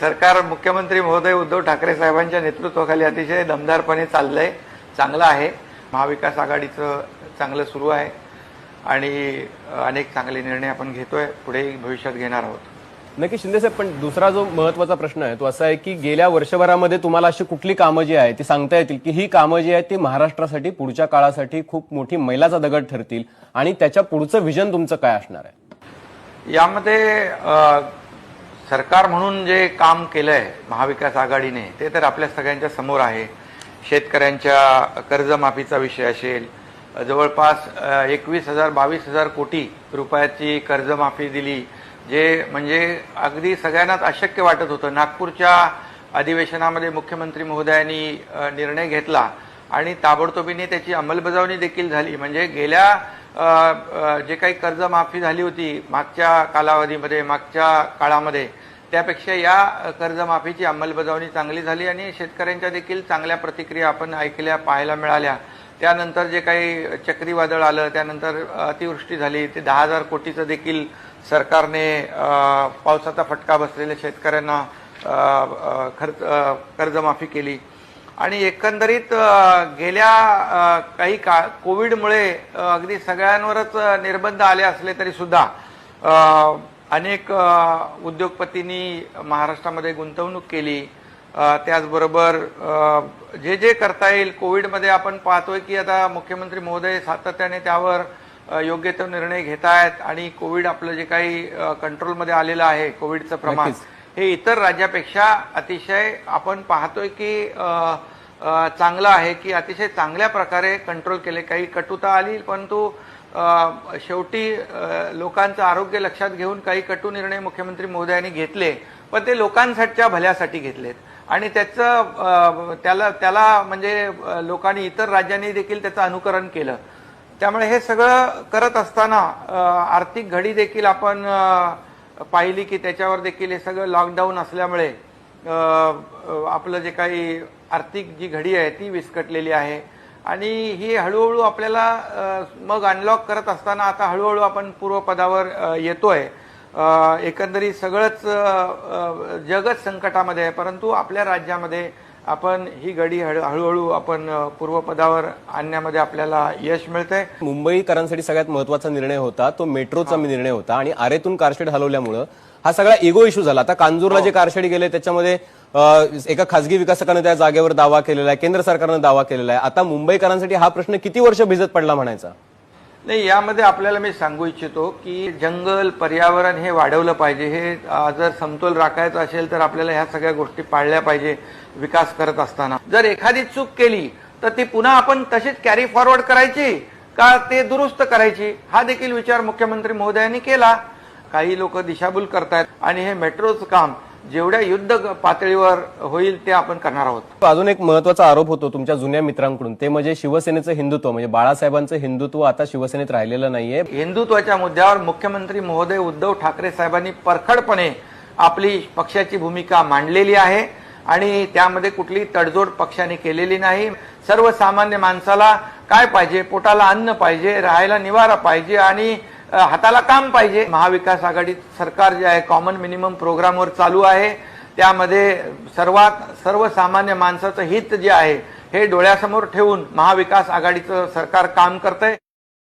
सरकार मुख्यमंत्री महोदय उद्धव ठाकरे साहेबांच्या नेतृत्वाखाली अतिशय दमदारपणे चाललंय चांगलं आहे. महाविकास आघाडीचं चांगलं सुरू आहे आणि अनेक चांगले निर्णय आपण घेतोय पुढे भविष्यात घेणार आहोत. नक्की शिंदेसाहेब पण दुसरा जो महत्त्वाचा प्रश्न आहे तो असा आहे की गेल्या वर्षभरामध्ये तुम्हाला अशी कुठली कामं जी आहेत ती सांगता येतील की ही कामं जी आहेत ती महाराष्ट्रासाठी पुढच्या काळासाठी खूप मोठी मैलाचा दगड ठरतील आणि त्याच्या पुढचं विजन तुमचं काय असणार आहे? यामध्ये सरकार म्हणून जे काम केलंय महाविकास आघाडीने ते तर आपल्या सगळ्यांच्या समोर आहे. शेतकऱ्यांच्या कर्जमाफीचा विषय असेल जवळपास एकवीस हजार बावीस हजार कोटी रुपयाची कर्जमाफी दिली जे म्हणजे अगदी सगळ्यांनाच अशक्य वाटत होतं. नागपूरच्या अधिवेशनामध्ये मुख्यमंत्री महोदयांनी निर्णय घेतला आणि ताबडतोबीने त्याची अंमलबजावणी देखील झाली. म्हणजे गेल्या जे काही कर्जमाफी झाली होती मागच्या कालावधीमध्ये मागच्या काळामध्ये त्यापेक्षा या कर्जमाफीची अंमलबजावणी चांगली झाली आणि शेतकऱ्यांच्या देखील चांगल्या प्रतिक्रिया आपण ऐकल्या पाहायला मिळाल्या. त्यानंतर जे काही चक्रीवादळ आलं त्यानंतर अतिवृष्टी झाली ते दहा हजार कोटीचं देखील सरकारने पावसाचा फटका बसलेल्या शेतकऱ्यांना खर्च कर्जमाफी केली. आणि एकंदरीत गेल्या काही का कोविडमुळे अगदी सगळ्यांवरच निर्बंध आले असले तरी सुद्धा अनेक उद्योगपतींनी महाराष्ट्रामध्ये गुंतवणूक केली त्याचबरोबर जे जे करता येईल कोविडमध्ये आपण पाहतोय की आता मुख्यमंत्री महोदय सातत्याने त्यावर योग्य तो निर्णय घेत आहेत आणि कोविड आपलं जे काही कंट्रोलमध्ये आलेलं आहे कोविडचं प्रमाण. हे इतर राज्यापेक्षा अतिशय आपण पाहतोय की चांगलं आहे की अतिशय चांगल्या प्रकारे कंट्रोल केले. काही कटुता आली परंतु शेवटी लोकांचं आरोग्य लक्षात घेऊन काही कटू निर्णय मुख्यमंत्री महोदयांनी घेतले पण ते लोकांसाठीच्या भल्यासाठी घेतलेत. आणि त्याचं त्याला त्याला म्हणजे लोकांनी इतर राज्यांनी देखील त्याचं अनुकरण केलं. त्यामुळे हे सगळं करत असताना आर्थिक घडी देखील आपण पाहिली की त्याच्यावर देखील हे सगळं लॉकडाऊन असल्यामुळे आपलं जे काही आर्थिक जी घडी आहे ती विस्कटलेली आहे. आणि ही हळूहळू आपल्याला मग अनलॉक करत असताना आता हळूहळू आपण पूर्वपदावर येतोय. एकंदरीत सगळंच जगच संकटामध्ये आहे परंतु आपल्या राज्यामध्ये आपण ही हळू- हळूहळू आपण पूर्वपदावर आणण्यामध्ये आपल्याला यश मिळतंय. मुंबईकरांसाठी सगळ्यात महत्त्वाचा निर्णय होता तो मेट्रोचा निर्णय होता आणि आरेतून कारशेड हलवल्यामुळं हा सगळा इगो इश्यू झाला. आता कांजूरला जे कारशेड गेले त्याच्यामध्ये एका खासगी विकासकानं त्या जागेवर दावा केलेला आहे केंद्र सरकारनं दावा केलेला आहे. आता मुंबईकरांसाठी हा प्रश्न किती वर्ष भिजत पडला म्हणायचा? नाही यामध्ये आपल्याला मी सांगू इच्छितो की जंगल पर्यावरण हे वाढवलं पाहिजे. हे जर समतोल राखायचा असेल तर आपल्याला ह्या सगळ्या गोष्टी पाळल्या पाहिजे विकास करत असताना. जर एखादी चूक केली तर ती पुन्हा आपण तशीच कॅरी फॉरवर्ड करायची का ते दुरुस्त करायची? हा देखील विचार मुख्यमंत्री महोदयांनी केला. काही लोक दिशाभूल करतायत आणि हे मेट्रोचं काम जेवढ्या युद्ध पातळीवर होईल ते आपण करणार आहोत. अजून एक महत्त्वाचा आरोप होतो तुमच्या जुन्या मित्रांकडून. ते म्हणजे शिवसेनेचं हिंदुत्व. म्हणजे बाळासाहेबांचं हिंदुत्व आता शिवसेनेत राहिलेलं नाहीये. हिंदुत्वाच्या मुद्द्यावर मुख्यमंत्री महोदय उद्धव ठाकरे साहेबांनी परखडपणे आपली पक्षाची भूमिका मांडलेली आहे आणि त्यामध्ये कुठली तडजोड पक्षाने केलेली नाही. सर्वसामान्य माणसाला काय पाहिजे? पोटाला अन्न पाहिजे राहायला निवारा पाहिजे आणि हाताला काम पाहिजे. महाविकास आघाडी सरकार जे आहे कॉमन मिनिमम प्रोग्रामवर चालू आहे. त्यामध्ये सर्वात सर्वसामान्य माणसाचं हित जे आहे हे डोळ्यासमोर ठेवून महाविकास आघाडीचं सरकार काम करतंय.